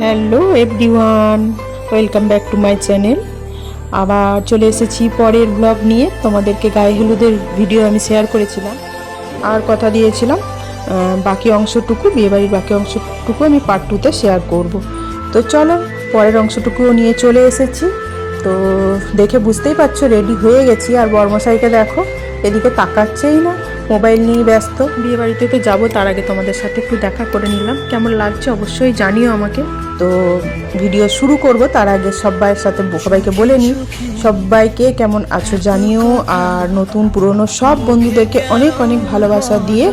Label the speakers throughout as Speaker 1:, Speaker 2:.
Speaker 1: Hello everyone, welcome back to my channel. আবার চলে এসেছি পরের ব্লগ নিয়ে। তোমাদেরকে গায়ে হলুদের ভিডিও আমি শেয়ার করেছিলাম। আর কথা দিয়েছিলাম বাকি অংশটুকু বিয়েবাড়ির বাকি অংশটুকু আমি পার্ট টুতে শেয়ার করব। তো চলো, পরের অংশটুকুও নিয়ে চলে এসেছি। তো দেখে বুঝতেই পারছ রেডি হয়ে গেছি। আর বর্মশাইকে দেখো, এদিকে তাকাচ্ছেই না। মোবাইল নিয়ে ব্যস্ত। বিয়ে বাড়িতে তো যাব, তার আগে তোমাদের সাথে একটু দেখা করে নিলাম। কেমন লাগছে অবশ্যই জানিও আমাকে। তো ভিডিও শুরু করব, তার আগে সবাইয়ের সাথে সবাইকে বলে নিই। সবাইকে কেমন আছো জানিও, আর নতুন পুরনো সব বন্ধুদেরকে অনেক অনেক ভালোবাসা দিয়ে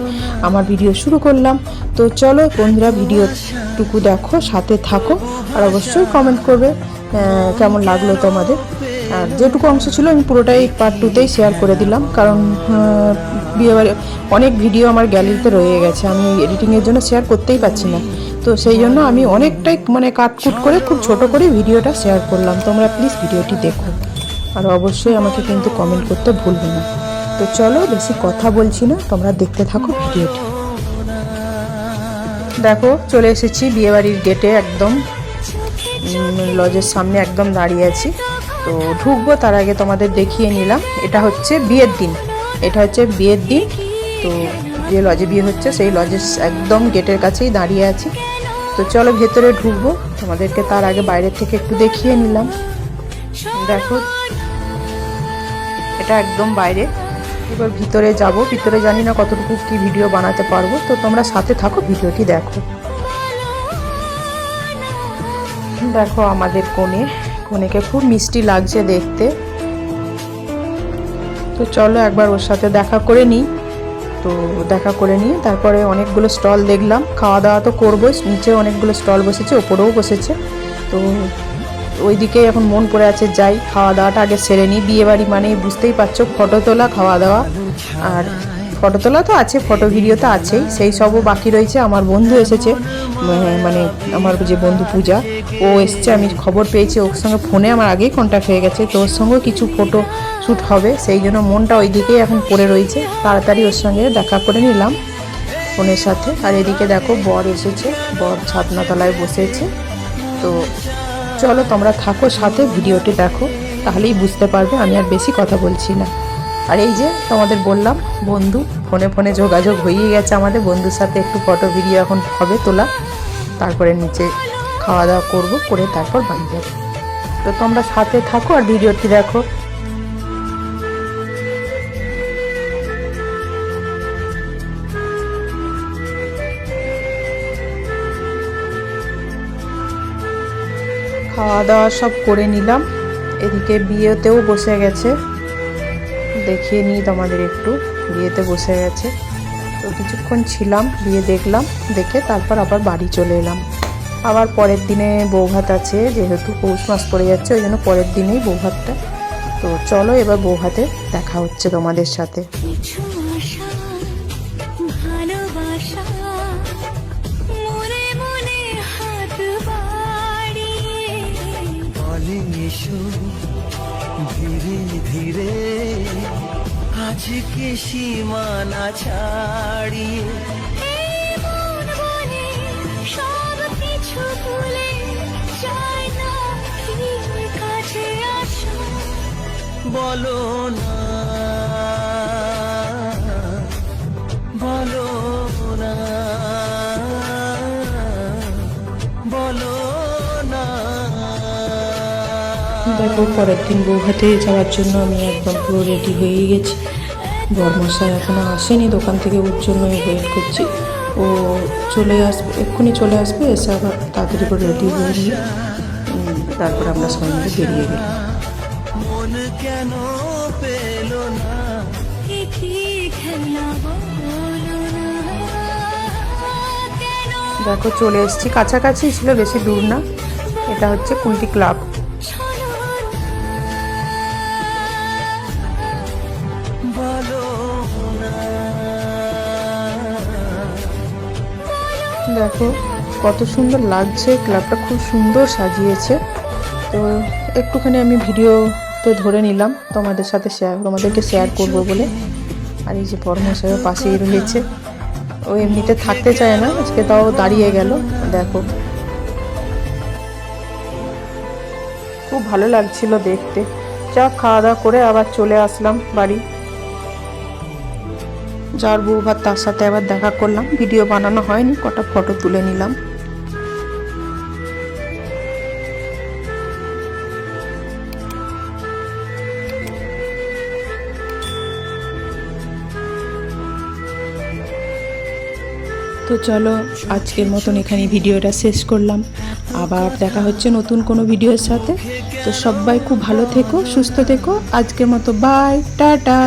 Speaker 1: আমার ভিডিও শুরু করলাম। তো চলো বন্ধুরা, ভিডিওটুকু দেখো, সাথে থাকো, আর অবশ্যই কমেন্ট করবে কেমন লাগল তোমাদের। আর যেটুকু অংশ ছিল, আমি পুরোটাই পার্ট টুতেই শেয়ার করে দিলাম। কারণ বিয়েবাড়ি অনেক ভিডিও আমার গ্যালারিতে রয়ে গেছে। আমি এডিটিংয়ের জন্য শেয়ার করতেই পারছি না। তো সেই জন্য আমি অনেকটাই মানে কাটকুট করে খুব ছোট করে ভিডিওটা শেয়ার করলাম। তোমরা প্লিজ ভিডিওটি দেখো। আর অবশ্যই আমাকে কিন্তু কমেন্ট করতে ভুলবে না। তো চলো বেশি কথা বলছি না, তোমরা দেখতে থাকো ভিডিওটি। দেখো, চলে এসেছি বিয়েবাড়ির গেটে একদম। লজের সামনে একদম দাঁড়িয়ে আছি। তো ঢুকবো, তার আগে তোমাদের দেখিয়ে নিলাম। এটা হচ্ছে বিয়ের দিন। এটা হচ্ছে বিয়ের দিন। তো যে লজে বিয়ে হচ্ছে, সেই লজের একদম গেটের কাছেই দাঁড়িয়ে আছি। তো চলো ভেতরে ঢুকবো। তোমাদেরকে তার আগে বাইরের থেকে একটু দেখিয়ে নিলাম। দেখো, এটা একদম বাইরে। এবার ভিতরে যাব। ভিতরে জানি না কতটুকু কি ভিডিও বানাতে পারব। তো তোমরা সাথে থাকো, ভিডিওটি দেখো। দেখো আমাদের কোণে কোণেকে খুব মিষ্টি লাগছে দেখতে। তো চলো একবার ওর সাথে দেখা করে নিই। তো দেখা করে নিয়ে তারপরে অনেকগুলো স্টল দেখলাম। খাওয়া দাওয়া তো করবোই, নিচে অনেকগুলো স্টল বসেছে, ওপরেও বসেছে। তো ওই ওইদিকে এখন মন পড়ে আছে, যাই, খাওয়া দাওয়াটা আগে সেরে নিই। বিয়েবাড়ি মানে বুঝতেই পারছ, ফটো তোলা, খাওয়া দাওয়া। আর ফটো তোলা তো আছে, ফটো ভিডিও তো আছেই। সেই সবও বাকি রয়েছে। আমার বন্ধু এসেছে মানে আমার যে বন্ধু পূজা ও এসছে, আমি খবর পেয়েছি, ওর সঙ্গে ফোনে আমার আগেই কন্ট্যাক্ট হয়ে গেছে, তো ওর সঙ্গেও কিছু ফটো শ্যুট হবে, সেই জন্য মনটা ওই দিকেই এখন পড়ে রয়েছে, তাড়াতাড়ি ওর সঙ্গে দেখা করে নিলাম ফোনের সাথে। আর এদিকে দেখো, বর এসেছে, বর ছাদনাতলায় বসেছে, তো চলো তোমরা থাকো সাথে, ভিডিওটি দেখো, তাহলেই বুঝতে পারবে, আমি আর বেশি কথা বলছি না। আর এই যে, তোমাদের বললাম, বন্ধু, ফোনে ফোনে যোগাযোগ হয়েই গেছে আমাদের, বন্ধুর সাথে একটু ফটো ভিডিও এখন হবে তোলা, তারপরে নিচে খাওয়া দাওয়া করব, করে তারপর বাড়ি যাব। তো তোমরা সাথে থাকো আর ভিডিওটি দেখো। খাওয়া দাওয়া সব করে নিলাম। এদিকে বিয়েতেও বসে গেছে। দেখিয়ে নিই তোমাদের একটু। বিয়েতে বসে গেছে। তো কিছুক্ষণ ছিলাম, বিয়ে দেখলাম, দেখে তারপর আবার বাড়ি চলে এলাম। আবার পরের দিনে বৌভাত আছে যেহেতু পৌষ মাস পড়ে যাচ্ছে ওই জন্য পরের দিনেই বৌভাতটা। তো চলো এবার বৌভাতে দেখা হচ্ছে তোমাদের সাথে।
Speaker 2: ধীরে ধীরে আজকে সীমানা ছাড়িয়ে।
Speaker 3: বলো না
Speaker 2: বলো না বলো না।
Speaker 1: দেখো, পরের দিন বৌভাতে যাওয়ার জন্য আমি একদম পুরো রেডি হয়ে গেছি। বরমশাই এখনও আসেনি দোকান থেকে, ওর জন্য ওয়েট করছি। ও চলে আসবে, এক্ষুনি চলে আসবে, এসে আবার তাড়াতাড়ি করে রেডি হয়ে নিয়ে তারপর আমরা সবাই মিলে বেরিয়ে গেলাম।
Speaker 2: মন কেন পেল না?
Speaker 1: দেখো চলে এসেছি। কাছাকাছি ছিল বেশি দূর না। এটা হচ্ছে কুলটি ক্লাব।
Speaker 2: বলো
Speaker 1: দেখো কত সুন্দর লাগছে। ক্লাবটা খুব সুন্দর সাজিয়েছে। তো একটুখানি আমি ভিডিও তো ধরে নিলাম তোমাদের সাথে শেয়ার তোমাদেরকে শেয়ার করব বলে। আর এই যে পরমশাইও পাশেই রয়েছে। ও এমনিতে থাকতে চায় না, আজকে তাও দাঁড়িয়ে গেল, দেখো। খুব ভালো লাগছিল দেখতে। যা খাওয়া দাওয়া করে আবার চলে আসলাম বাড়ি। যার বউ ভাত তার সাথে আবার দেখা করলাম, ভিডিও বানানো হয়নি, কটা ফটো তুলে নিলাম। তো চলো, আজকের মতন এখানে ভিডিওটা শেষ করলাম। আবার দেখা হচ্ছে নতুন কোনো ভিডিওর সাথে। তো সবাই খুব ভালো থেকো, সুস্থ থেকো। আজকের মতো বাই টাটা।